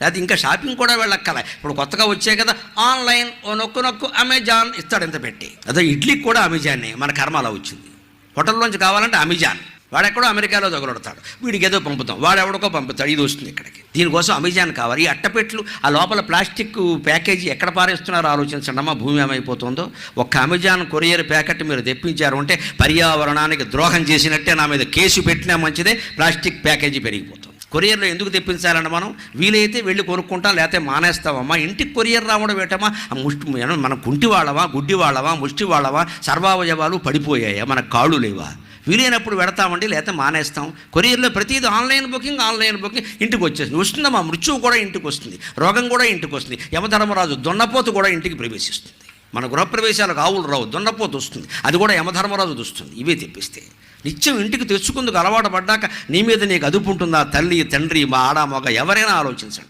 లేకపోతే ఇంకా షాపింగ్ కూడా వెళ్ళక్కల ఇప్పుడు కొత్తగా వచ్చాయి కదా ఆన్లైన్ ఓ నొక్కు నొక్కు అమెజాన్ ఇస్తాడు ఇంత పెట్టి. అదే ఇడ్లీకి కూడా అమెజాన్ని మన కర్మ అలా వచ్చింది. హోటల్లోంచి కావాలంటే అమెజాన్. వాడెక్కడో అమెరికాలో తగులడతాడు వీడికి ఏదో పంపుతాం. వాడు ఎవడికో పంపుతాడు. ఇది వస్తుంది ఇక్కడికి. దీనికోసం అమెజాన్ కావాలి. ఈ అట్టపెట్లు ఆ లోపల ప్లాస్టిక్ ప్యాకేజీ ఎక్కడ పారేస్తున్నారో ఆలోచించండి అమ్మా భూమి ఏమైపోతుందో. ఒక్క అమెజాన్ కొరియర్ ప్యాకెట్ మీరు తెప్పించారు అంటే పర్యావరణానికి ద్రోహం చేసినట్టే నా మీద కేసు పెట్టినా మంచిదే ప్లాస్టిక్ ప్యాకేజీ పెరిగిపోతుంది. కొరియర్లో ఎందుకు తెప్పించాలండి మనం? వీలైతే వెళ్ళి కొనుక్కుంటాం లేకపోతే మానేస్తామమ్మా ఇంటికి కొరియర్ రావడం ఏంటమ్మా? ముష్టి మనం కుంటి వాళ్ళవా గుడ్డి వాళ్ళవా ముష్టి వాళ్ళవా సర్వావయవాలు పడిపోయాయా? మన కాళ్ళు లేవా? వీలైనప్పుడు పెడతామండి లేకపోతే మానేస్తాం. కొరియర్లో ప్రతిదీ ఆన్లైన్ బుకింగ్ ఆన్లైన్ బుకింగ్. ఇంటికి వచ్చేస్తుంది. వస్తుందమ్మా మృత్యువు కూడా ఇంటికి వస్తుంది. రోగం కూడా ఇంటికి వస్తుంది. యమధర్మరాజు దొన్నపోతు కూడా ఇంటికి ప్రవేశిస్తుంది. మన గృహప్రవేశాలకు ఆవులు రావు దొన్నపోతు వస్తుంది. అది కూడా యమధర్మరాజు వస్తుంది. ఇవే తెప్పిస్తే. నిత్యం ఇంటికి తెచ్చుకుందుకు అలవాటు పడ్డాక నీ మీద నీకు అదుపు ఉంటుందా? తల్లి తండ్రి మా ఆడ మగ ఎవరైనా ఆలోచించండి.